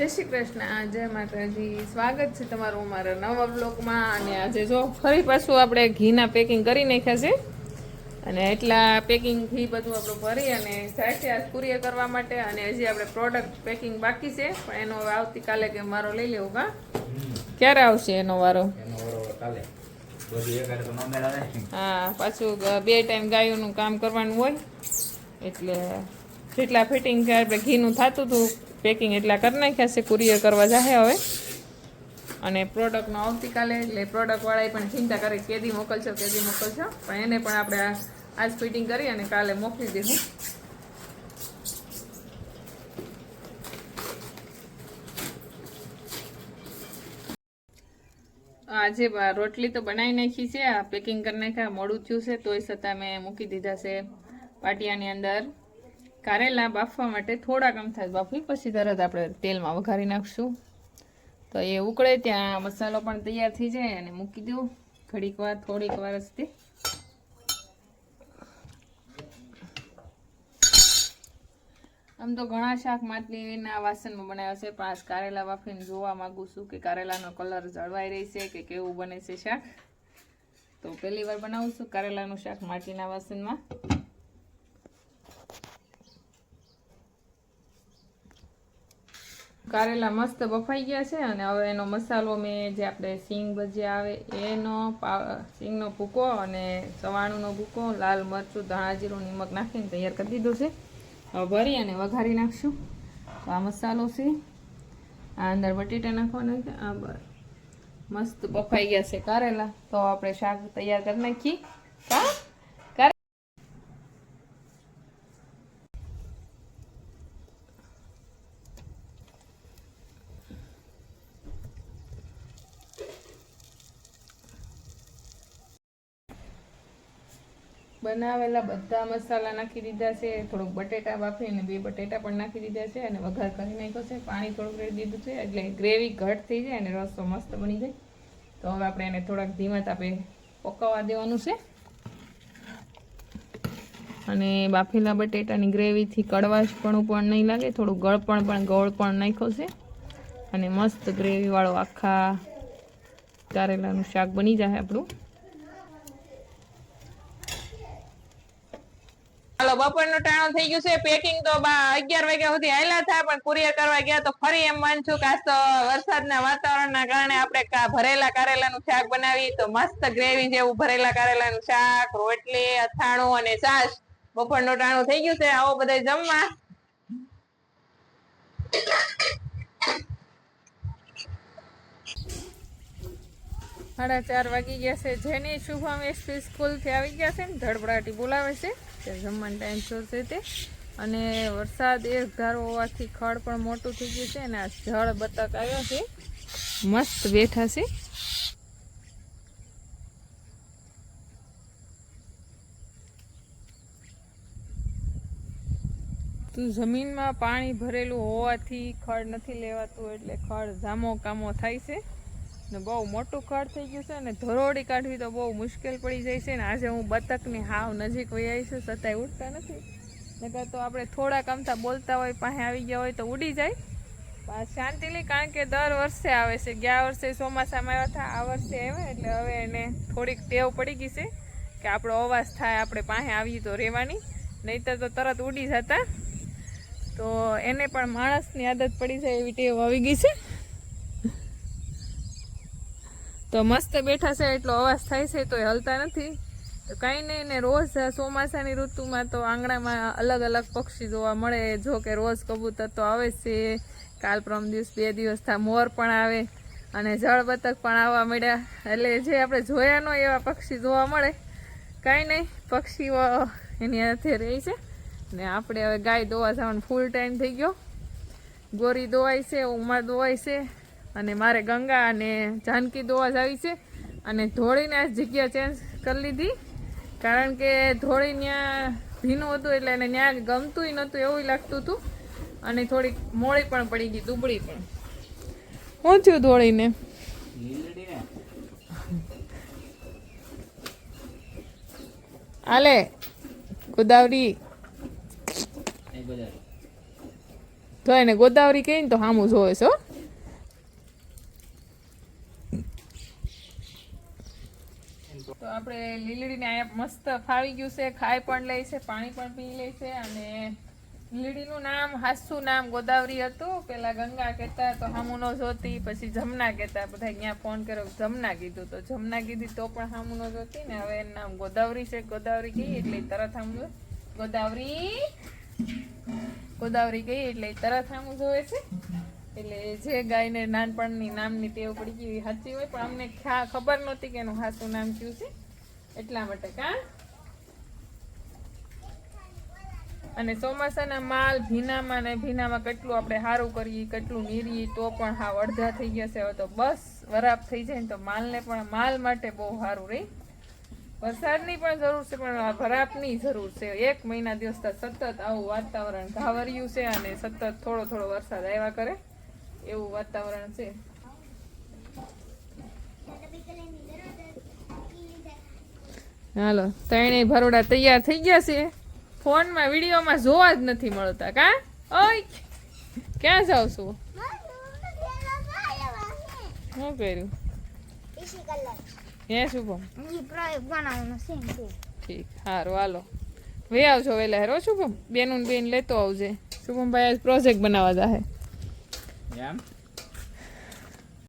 જય શ્રી કૃષ્ણ. જય માતાજી. સ્વાગત છે તમારું અમારા નવા બ્લોકમાં અને આજે જો ફરી પાછું આપણે ઘીના પેકિંગ કરી નાખ્યા છે. અને એટલા પેકિંગ ઘી બધું આપણું ભરી અને છે આજ કુરિયર કરવા માટે અને હજી આપણે પ્રોડક્ટ પેકિંગ બાકી છે. પણ એનો આવતીકાલે કે મારો લઈ લેવું કા ક્યારે આવશે એનો વારો? હા પાછું બે ટાઈમ ગાયોનું કામ કરવાનું હોય. એટલે જેટલા ફિટિંગ આપણે ઘીનું થતું હતું. પેકિંગ એટલા કરી નાખ્યા છે કુરિયર કરવા જાહે હવે. અને પ્રોડક્ટનો આવતીકાલે, એટલે પ્રોડક્ટવાળાએ પણ ચિંતા કરી, કેદી મોકલશો કેદી મોકલશો. પણ એને પણ આપણે આજ ફિટિંગ કરી અને કાલે મોકલી દઈશું આજે રોટલી તો બનાવી નાખી છે, આ પેકિંગ કરી નાખ્યા મોડું થયું છે, તોય છતાં મેં મૂકી દીધા છે પાટિયાની અંદર. કારેલા બાફવા માટે થોડાક જ બાફી પછી તરત આપણે તેલમાં વઘારી નાખશું. તો એ ઉકળે ત્યાં મસાલો પણ તૈયાર થઈ જાય અને મૂકી દઉં. ઘડીક વાર, થોડીક વાર સુધી આમ તો ઘણા શાક માછલીના વાસણમાં બનાવ્યા છે, પણ કારેલા બાફીને જોવા માંગુ છું કે કારેલાનો કલર જળવાઈ રહી છે કે કેવું બને છે શાક. તો પહેલી વાર બનાવું છું કારેલાનું શાક માટીના વાસણમાં. કારેલા મસ્ત બફાઈ ગયા છે અને હવે એનો મસાલો મેં જે આપણે સિંગ ભજીયા આવે, એનો સિંગનો ભૂકો અને સવાણુંનો ભૂકો, લાલ મરચું, ધાણા જીરું, નિમક નાખીને તૈયાર કરી દીધું છે. હવે ભરી અને વઘારી નાખશું. તો આ મસાલો છે. આ અંદર બટેટા નાખવાના છે. આ બસ મસ્ત બફાઈ ગયા છે કારેલા. તો આપણે શાક તૈયાર કરી નાખીએ. કા? બનાવેલા બધા મસાલા નાખી દીધા છે. થોડુંક બટેટા બાફીને બે બટેટા પણ નાખી દીધા છે અને વઘાર કરી નાખ્યો છે. પાણી થોડુંક રેડી દીધું છે એટલે ગ્રેવી ઘટ થઈ જાય અને રસો મસ્ત બની જાય. તો હવે આપણે એને થોડાક ધીમા તાપે પકાવવા દેવાનું છે. અને બાફેલા બટેટાની ગ્રેવીથી કડવાશ પણ નહીં લાગે. થોડું ગળપણ પણ ગોળ પણ નાખ્યો છે. અને મસ્ત ગ્રેવીવાળો આખા કારેલાનું શાક બની જાય આપણું. હાલો બપોરનો ટાણો થઈ ગયું છે પેકિંગ તો અગિયાર વાગ્યા સુધી આયેલા થાય પણ કુરિયર કરવા ગયા તો ફરી એમ મન છું કે આજ તો વરસાદના વાતાવરણના કારણે આપણે ભરેલા ભરેલા કારેલાનું શાક બનાવી તો મસ્ત ગ્રેવી જેવું ભરેલા કારેલાનું શાક, રોટલી, અથાણું અને છાશ. બપોરનો ટાણું થઈ ગયું છે, આવો બધા જમવા. સાડા ચાર વાગી ગયા છે, જેની શુભમ એસપી સ્કૂલથી આવી ગયા છે ને ધડબડાટી બોલાવે છે. જમવાનો ટાઈમ છે તે. અને વરસાદ એક ધારો હોવાથી ખડ પણ મોટું થઈ ગયું છે અને આ જળ બતક આવ્યો છે. મસ્ત બેઠા છે. જમીનમાં પાણી ભરેલું હોવાથી ખડ નથી લેવાતું એટલે ખડ જામો કામો થાય છે. ને બહુ મોટું ખડ થઈ ગયું છે અને ધરોડી કાઢવી તો બહુ મુશ્કેલ પડી જાય છે ને આજે હું બતકની હાવ નજીક વહી આવી છું છતાંય ઉડતા નથી. નકર તો આપણે થોડાક અમથા બોલતા હોય, પાસે આવી ગયા હોય તો ઉડી જાય. શાંતિલી કારણ કે દર વર્ષે આવે છે. ગયા વર્ષે ચોમાસામાં આવ્યા હતા, આ વર્ષે આવ્યા, એટલે હવે એને થોડીક ટેવ પડી ગઈ છે કે આપણો અવાજ થાય, આપણે પાસે આવી તો રહેવાની. નહીતર તો તરત ઉડી જતા. તો એને પણ માણસની આદત પડી જાય એવી ટેવ આવી ગઈ છે. તો મસ્ત બેઠા છે, એટલો અવાજ થાય છે તો એ હલતા નથી. તો કાંઈ નહીં ને રોજ ચોમાસાની ઋતુમાં તો આંગણામાં અલગ અલગ પક્ષી જોવા મળે. જો કે રોજ કબૂતર તો આવે છે. કાલ પ્રમ દિવસ બે દિવસ થા, મોર પણ આવે અને જળ બતક પણ આવવા મળ્યા. એટલે જે આપણે જોયા ન એવા પક્ષી જોવા મળે. કાંઈ નહીં, પક્ષીઓ એની હાથે રહે છે. ને આપણે હવે ગાય દોવા જવાનું ફૂલ ટાઈમ થઈ ગયો. ગોરી દોવાય છે, ઉમર દોવાય છે. અને મારે ગંગા અને જાનકી દોવા જ આવી છે. અને ધોળીને આ જગ્યા ચેન્જ કરી લીધી. કારણ કે ધોળી ત્યાં ભીનું હતું એટલે એને ત્યાં ગમતુંય નહોતું એવું લાગતું હતું. અને થોડીક મોળી પણ પડી ગઈ દુબળી પણ. શું થયું ધોળીને? આલે ગોદાવરી. તો એને ગોદાવરી કહીને તો સામું જોવે છે હો. તો આપણે લીલડીને અહીંયા મસ્ત ફાવી ગયું છે, ખાઈ પણ લે છે, પાણી પણ પી લે છે અને લીલડીનું નામ, હાસું નામ ગોદાવરી હતું. પેલા ગંગા કહેતા, તો હામુનો જોતી, પછી જમના કહેતા. બધા અહીંયા ફોન કર્યો, જમના કીધું. તો જમના કીધી, તો પણ હામુનો જોતી ને હવે એનું નામ ગોદાવરી છે, ગોદાવરી ગઈ એટલે તરત હામું ગોદાવરી ગોદાવરી ગઈ એટલે તરત હામું જોવે છે. એટલે જે ગાયને નાનપણની નામની ટેવ પડી ગઈ સાચી હોય, પણ અમને ખ્યાલ ખબર નહોતી કે એનું સાચું નામ કયું છે. એટલા માટે કા? અને ચોમાસાના માલ ભીનામાં ને ભીનામાં કેટલું આપણે સારું કરીએ, કેટલું નીરીએ તો પણ હા અડધા થઈ ગયા છે. હવે તો બસ વરાપ થઈ જાય ને તો માલને પણ માલ માટે બહુ સારું રહી વરસાદની પણ જરૂર છે, પણ વરાપની જરૂર છે. એક મહિના દિવસ સતત આવું વાતાવરણ ઘાવર્યું છે અને સતત થોડો થોડો વરસાદ આવ્યા કરે. એવું વાતાવરણ છે. હાલો, ત્રણેય ભરોડા તૈયાર થઈ ગયા છે. ફોનમાં વિડીયોમાં જોવા જ નથી મળતા, કા? ઓય! ક્યાં જાવ છો? શું કર્યું? હે શુભમ ઠીક સારું હાલો. વે આવજો વહેલા, હેરો શુભમ બેનું બેન લેતો આવજે. શુભમભાઈ આજ પ્રોજેક્ટ બનાવવા જાહે. એમ